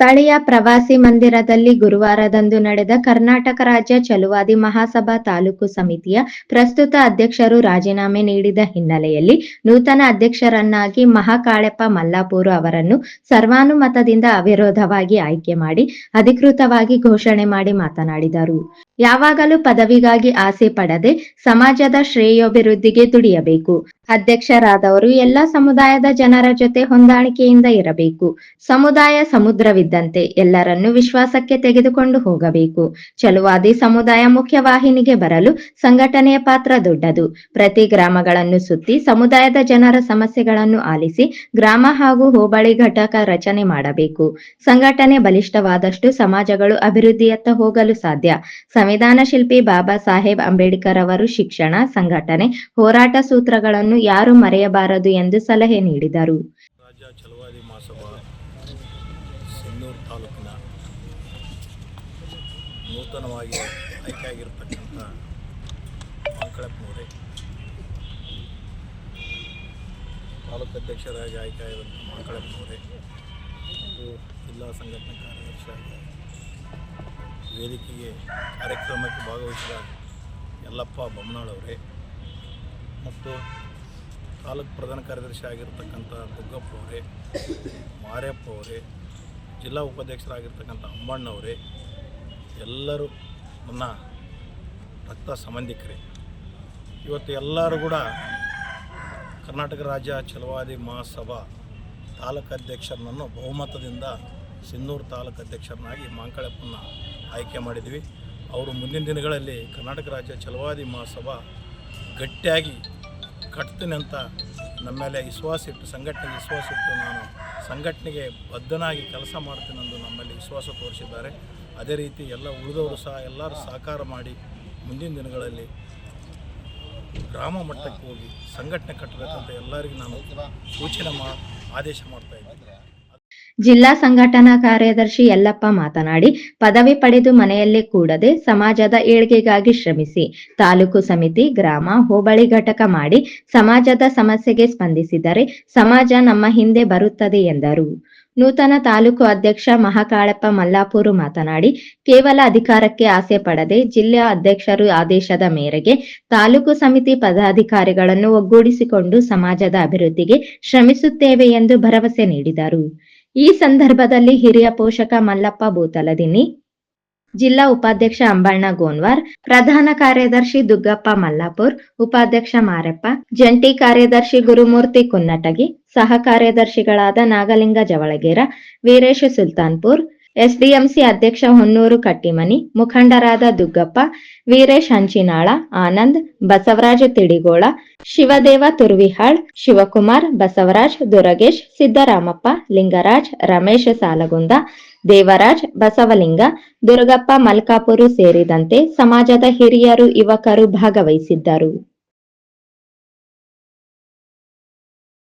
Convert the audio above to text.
ಸ್ಥಳೀಯ ಪ್ರವಾಸಿ ಮಂದಿರದಲ್ಲಿ ಗುರುವಾರದಂದು ನಡೆದ ಕರ್ನಾಟಕ ರಾಜ್ಯ ಚಲುವಾದಿ ಮಹಾಸಭಾ ತಾಲೂಕು ಸಮಿತಿಯ ಪ್ರಸ್ತುತ ಅಧ್ಯಕ್ಷರು ರಾಜೀನಾಮೆ ನೀಡಿದ ಹಿನ್ನೆಲೆಯಲ್ಲಿ ನೂತನ ಅಧ್ಯಕ್ಷರನ್ನಾಗಿ ಮಹಾಕಾಳೆಪ್ಪ ಮಲ್ಲಾಪೂರು ಅವರನ್ನು ಸರ್ವಾನುಮತದಿಂದ ಅವಿರೋಧವಾಗಿ ಆಯ್ಕೆ ಮಾಡಿ ಅಧಿಕೃತವಾಗಿ ಘೋಷಣೆ ಮಾಡಿ ಮಾತನಾಡಿದರು. ಯಾವಾಗಲೂ ಪದವಿಗಾಗಿ ಆಸೆ ಪಡದೆ ಸಮಾಜದ ಶ್ರೇಯೋಭಿವೃದ್ಧಿಗೆ ದುಡಿಯಬೇಕು ಅಧ್ಯಕ್ಷರಾದವರು ಎಲ್ಲ ಸಮುದಾಯದ ಜನರ ಜೊತೆ ಹೊಂದಾಣಿಕೆಯಿಂದ ಇರಬೇಕು. ಸಮುದಾಯ ಸಮುದ್ರವಿದ್ದಂತೆ ಎಲ್ಲರನ್ನೂ ವಿಶ್ವಾಸಕ್ಕೆ ತೆಗೆದುಕೊಂಡು ಹೋಗಬೇಕು. ಚಲುವಾದಿ ಸಮುದಾಯ ಮುಖ್ಯವಾಹಿನಿಗೆ ಬರಲು ಸಂಘಟನೆಯ ಪಾತ್ರ ದೊಡ್ಡದು. ಪ್ರತಿ ಗ್ರಾಮಗಳನ್ನು ಸುತ್ತಿ ಸಮುದಾಯದ ಜನರ ಸಮಸ್ಯೆಗಳನ್ನು ಆಲಿಸಿ ಗ್ರಾಮ ಹಾಗೂ ಹೋಬಳಿ ಘಟಕ ರಚನೆ ಮಾಡಬೇಕು. ಸಂಘಟನೆ ಬಲಿಷ್ಠವಾದಷ್ಟು ಸಮಾಜಗಳು ಅಭಿವೃದ್ಧಿಯತ್ತ ಹೋಗಲು ಸಾಧ್ಯ. ಸಂವಿಧಾನ ಶಿಲ್ಪಿ ಬಾಬಾ ಸಾಹೇಬ್ ಅಂಬೇಡ್ಕರ್ ಅವರು ಶಿಕ್ಷಣ, ಸಂಘಟನೆ, ಹೋರಾಟ ಸೂತ್ರಗಳನ್ನು ಯಾರು ಮರೆಯಬಾರದು ಎಂದು ಸಲಹೆ ನೀಡಿದರು ರಾಜ್ಯ ಚಲವಾದಿ ಮಹಾಸಭಾ ಸಿನ್ನೂರು ತಾಲೂಕಿನ ನೂತನವಾಗಿ ಆಯ್ಕೆಯಾಗಿರ್ತಕ್ಕಂಥ ಮಂಕಳಪ್ಪನವರೇ ತಾಲೂಕು ಅಧ್ಯಕ್ಷರಾಗಿ ಆಯ್ಕೆಯಾಗಿರುವಂಥ ಮಂಕಳಪ್ಪನವರೇ ಮತ್ತು ಜಿಲ್ಲಾ ಸಂಘಟನೆ ಕಾರ್ಯದರ್ಶಿಯಾಗಿ ವೇದಿಕೆಗೆ ಕಾರ್ಯಕ್ರಮಕ್ಕೆ ಭಾಗವಹಿಸಿದ ಯಲ್ಲಪ್ಪ ಬೊಮ್ಮನಾಳವರೇ ಮತ್ತು ತಾಲೂಕು ಪ್ರಧಾನ ಕಾರ್ಯದರ್ಶಿ ಆಗಿರ್ತಕ್ಕಂಥ ದುಗ್ಗಪ್ಪ ಅವರೇ ಮಾರ್ಯಪ್ಪ ಅವರೇ, ಜಿಲ್ಲಾ ಉಪಾಧ್ಯಕ್ಷರಾಗಿರ್ತಕ್ಕಂಥ ಅಂಬಣ್ಣವರೇ ಎಲ್ಲರೂ ನನ್ನ ರಕ್ತ ಸಂಬಂಧಿಕರೇ. ಇವತ್ತು ಎಲ್ಲರೂ ಕೂಡ ಕರ್ನಾಟಕ ರಾಜ್ಯ ಛಲವಾದಿ ಮಹಾಸಭಾ ತಾಲೂಕು ಅಧ್ಯಕ್ಷರನ್ನು ಬಹುಮತದಿಂದ ಸಿನ್ನೂರು ತಾಲೂಕು ಅಧ್ಯಕ್ಷರನ್ನಾಗಿ ಮಾಂಕಳಪ್ಪನ ಆಯ್ಕೆ ಮಾಡಿದ್ವಿ. ಅವರು ಮುಂದಿನ ದಿನಗಳಲ್ಲಿ ಕರ್ನಾಟಕ ರಾಜ್ಯ ಛಲವಾದಿ ಮಹಾಸಭಾ ಗಟ್ಟಿಯಾಗಿ ಕಟ್ತೀನಿ ಅಂತ ನಮ್ಮ ಮೇಲೆ ವಿಶ್ವಾಸ ಇಟ್ಟು, ಸಂಘಟನೆಗೆ ವಿಶ್ವಾಸ ಇಟ್ಟು ನಾನು ಸಂಘಟನೆಗೆ ಬದ್ಧನಾಗಿ ಕೆಲಸ ಮಾಡ್ತೀನೆಂದು ನಮ್ಮಲ್ಲಿ ವಿಶ್ವಾಸ ತೋರಿಸಿದ್ದಾರೆ. ಅದೇ ರೀತಿ ಎಲ್ಲ ಉಳಿದವರು ಸಹ ಎಲ್ಲರೂ ಸಹಕಾರ ಮಾಡಿ ಮುಂದಿನ ದಿನಗಳಲ್ಲಿ ಗ್ರಾಮ ಮಟ್ಟಕ್ಕೆ ಹೋಗಿ ಸಂಘಟನೆ ಕಟ್ಟಬೇಕಂತ ಎಲ್ಲರಿಗೂ ನಾನು ಸೂಚನೆ ಮಾ ಆದೇಶ ಮಾಡ್ತಾ ಇದ್ದೀನಿ. ಜಿಲ್ಲಾ ಸಂಘಟನಾ ಕಾರ್ಯದರ್ಶಿ ಯಲ್ಲಪ್ಪ ಮಾತನಾಡಿ, ಪದವಿ ಪಡೆದು ಮನೆಯಲ್ಲೇ ಕೂಡದೆ ಸಮಾಜದ ಏಳ್ಗೆಗಾಗಿ ಶ್ರಮಿಸಿ, ತಾಲೂಕು ಸಮಿತಿ, ಗ್ರಾಮ, ಹೋಬಳಿ ಘಟಕ ಮಾಡಿ ಸಮಾಜದ ಸಮಸ್ಯೆಗೆ ಸ್ಪಂದಿಸಿದರೆ ಸಮಾಜ ನಮ್ಮ ಹಿಂದೆ ಬರುತ್ತದೆ ಎಂದರು. ನೂತನ ತಾಲೂಕು ಅಧ್ಯಕ್ಷ ಮಹಾಕಾಳಪ್ಪ ಮಲ್ಲಾಪೂರು ಮಾತನಾಡಿ, ಕೇವಲ ಅಧಿಕಾರಕ್ಕೆ ಆಸೆ ಪಡದೆ ಜಿಲ್ಲಾ ಅಧ್ಯಕ್ಷರು ಆದೇಶದ ಮೇರೆಗೆ ತಾಲೂಕು ಸಮಿತಿ ಪದಾಧಿಕಾರಿಗಳನ್ನು ಒಗ್ಗೂಡಿಸಿಕೊಂಡು ಸಮಾಜದ ಅಭಿವೃದ್ಧಿಗೆ ಶ್ರಮಿಸುತ್ತೇವೆ ಎಂದು ಭರವಸೆ ನೀಡಿದರು. ಈ ಸಂದರ್ಭದಲ್ಲಿ ಹಿರಿಯ ಪೋಷಕ ಮಲ್ಲಪ್ಪ ಭೂತಲದಿನಿ ಜಿಲ್ಲಾ ಉಪಾಧ್ಯಕ್ಷ ಅಂಬಣ್ಣ ಗೋನ್ವಾರ್, ಪ್ರಧಾನ ಕಾರ್ಯದರ್ಶಿ ದುಗ್ಗಪ್ಪ ಮಲ್ಲಾಪುರ್, ಉಪಾಧ್ಯಕ್ಷ ಮಾರಪ್ಪ, ಜಂಟಿ ಕಾರ್ಯದರ್ಶಿ ಗುರುಮೂರ್ತಿ ಕುನ್ನಟಗಿ, ಸಹ ಕಾರ್ಯದರ್ಶಿಗಳಾದ ನಾಗಲಿಂಗ ಜವಳಗೇರ, ವೀರೇಶ ಸುಲ್ತಾನ್ಪುರ್ ಎಸ್ಡಿಎಂಸಿ ಅಧ್ಯಕ್ಷ ಹೊನ್ನೂರು ಕಟ್ಟಿಮನಿ, ಮುಖಂಡರಾದ ದುಗ್ಗಪ್ಪ, ವೀರೇಶ್ ಹಂಚಿನಾಳ, ಆನಂದ್, ಬಸವರಾಜ ತಿಡಿಗೋಳ, ಶಿವದೇವ ತುರ್ವಿಹಾಳ್, ಶಿವಕುಮಾರ್, ಬಸವರಾಜ್ ದುರಗೇಶ್, ಸಿದ್ದರಾಮಪ್ಪ, ಲಿಂಗರಾಜ್, ರಮೇಶ್ ಸಾಲಗುಂದ, ದೇವರಾಜ್, ಬಸವಲಿಂಗ, ದುರ್ಗಪ್ಪ ಮಲ್ಕಾಪುರು ಸೇರಿದಂತೆ ಸಮಾಜದ ಹಿರಿಯರು, ಯುವಕರು ಭಾಗವಹಿಸಿದ್ದರು.